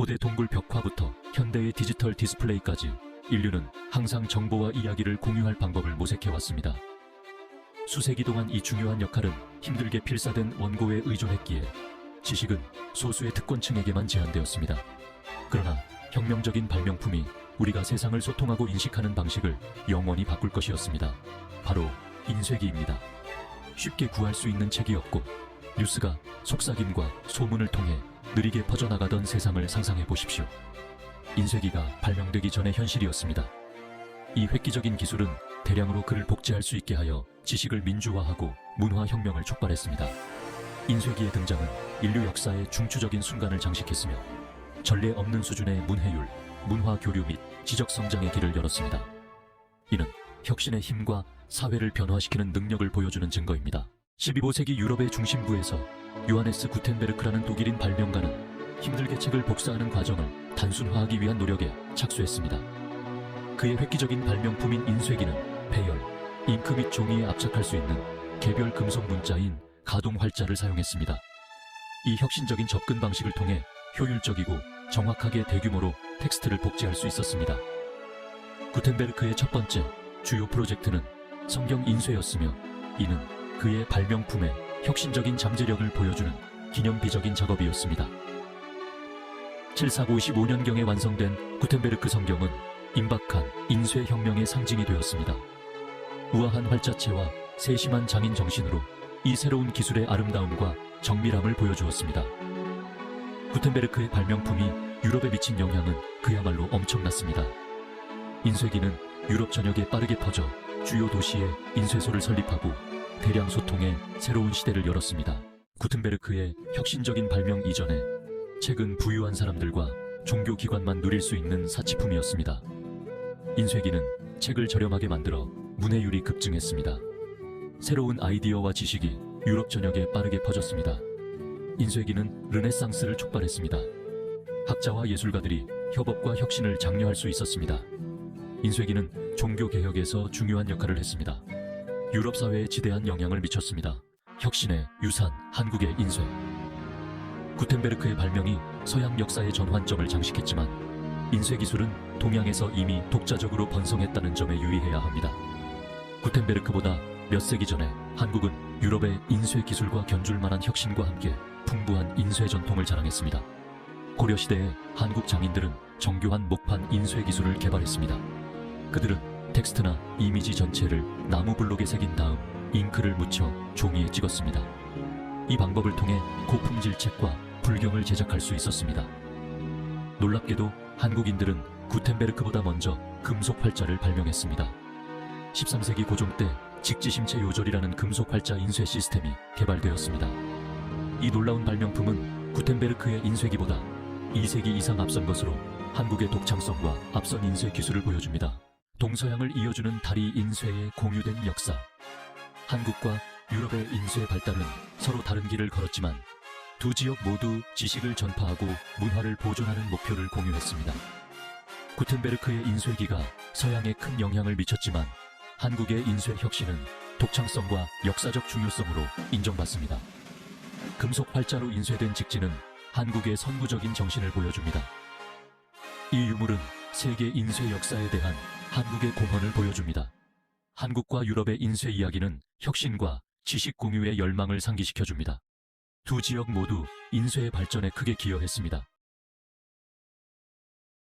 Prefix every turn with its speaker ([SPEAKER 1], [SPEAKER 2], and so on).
[SPEAKER 1] 고대 동굴 벽화부터 현대의 디지털 디스플레이까지 인류는 항상 정보와 이야기를 공유할 방법을 모색해왔습니다. 수세기 동안 이 중요한 역할은 힘들게 필사된 원고에 의존했기에 지식은 소수의 특권층에게만 제한되었습니다. 그러나 혁명적인 발명품이 우리가 세상을 소통하고 인식하는 방식을 영원히 바꿀 것이었습니다. 바로 인쇄기입니다. 쉽게 구할 수 있는 책이었고 뉴스가 속삭임과 소문을 통해 느리게 퍼져나가던 세상을 상상해 보십시오. 인쇄기가 발명되기 전의 현실이었습니다. 이 획기적인 기술은 대량으로 글을 복제할 수 있게 하여 지식을 민주화하고 문화혁명을 촉발했습니다. 인쇄기의 등장은 인류 역사의 중추적인 순간을 장식했으며 전례 없는 수준의 문해율, 문화 교류 및 지적 성장의 길을 열었습니다. 이는 혁신의 힘과 사회를 변화시키는 능력을 보여주는 증거입니다. 15세기 유럽의 중심부에서 요하네스 구텐베르크라는 독일인 발명가는 힘들게 책을 복사하는 과정을 단순화하기 위한 노력에 착수했습니다. 그의 획기적인 발명품인 인쇄기는 배열, 잉크 및 종이에 압착할 수 있는 개별 금속 문자인 가동 활자를 사용했습니다. 이 혁신적인 접근 방식을 통해 효율적이고 정확하게 대규모로 텍스트를 복제할 수 있었습니다. 구텐베르크의 첫 번째 주요 프로젝트는 성경 인쇄였으며 이는 그의 발명품의 혁신적인 잠재력을 보여주는 기념비적인 작업이었습니다. 7455년경에 완성된 구텐베르크 성경은 임박한 인쇄혁명의 상징이 되었습니다. 우아한 활자체와 세심한 장인 정신으로 이 새로운 기술의 아름다움과 정밀함을 보여주었습니다. 구텐베르크의 발명품이 유럽에 미친 영향은 그야말로 엄청났습니다. 인쇄기는 유럽 전역에 빠르게 퍼져 주요 도시에 인쇄소를 설립하고 대량 소통의 새로운 시대를 열었습니다. 구텐베르크의 혁신적인 발명 이전에 책은 부유한 사람들과 종교기관만 누릴 수 있는 사치품이었습니다. 인쇄기는 책을 저렴하게 만들어 문해율이 급증했습니다. 새로운 아이디어와 지식이 유럽 전역에 빠르게 퍼졌습니다. 인쇄기는 르네상스를 촉발했습니다. 학자와 예술가들이 협업과 혁신을 장려할 수 있었습니다. 인쇄기는 종교 개혁에서 중요한 역할을 했습니다. 유럽 사회에 지대한 영향을 미쳤습니다. 혁신의 유산, 한국의 인쇄. 구텐베르크의 발명이 서양 역사의 전환점을 장식했지만 인쇄 기술은 동양에서 이미 독자적으로 번성했다는 점에 유의해야 합니다. 구텐베르크보다 몇 세기 전에 한국은 유럽의 인쇄 기술과 견줄 만한 혁신과 함께 풍부한 인쇄 전통을 자랑했습니다. 고려 시대에 한국 장인들은 정교한 목판 인쇄 기술을 개발했습니다. 그들은 텍스트나 이미지 전체를 나무 블록에 새긴 다음 잉크를 묻혀 종이에 찍었습니다. 이 방법을 통해 고품질 책과 불경을 제작할 수 있었습니다. 놀랍게도 한국인들은 구텐베르크보다 먼저 금속 활자를 발명했습니다. 13세기 고종 때 직지심체 요절이라는 금속 활자 인쇄 시스템이 개발되었습니다. 이 놀라운 발명품은 구텐베르크의 인쇄기보다 2세기 이상 앞선 것으로 한국의 독창성과 앞선 인쇄 기술을 보여줍니다. 동서양을 이어주는 다리 인쇄의 공유된 역사. 한국과 유럽의 인쇄 발달은 서로 다른 길을 걸었지만 두 지역 모두 지식을 전파하고 문화를 보존하는 목표를 공유했습니다. 구텐베르크의 인쇄기가 서양에 큰 영향을 미쳤지만 한국의 인쇄 혁신은 독창성과 역사적 중요성으로 인정받습니다. 금속 활자로 인쇄된 직지는 한국의 선구적인 정신을 보여줍니다. 이 유물은 세계 인쇄 역사에 대한 한국의 공헌을 보여줍니다. 한국과 유럽의 인쇄 이야기는 혁신과 지식 공유의 열망을 상기시켜줍니다. 두 지역 모두 인쇄의 발전에 크게 기여했습니다.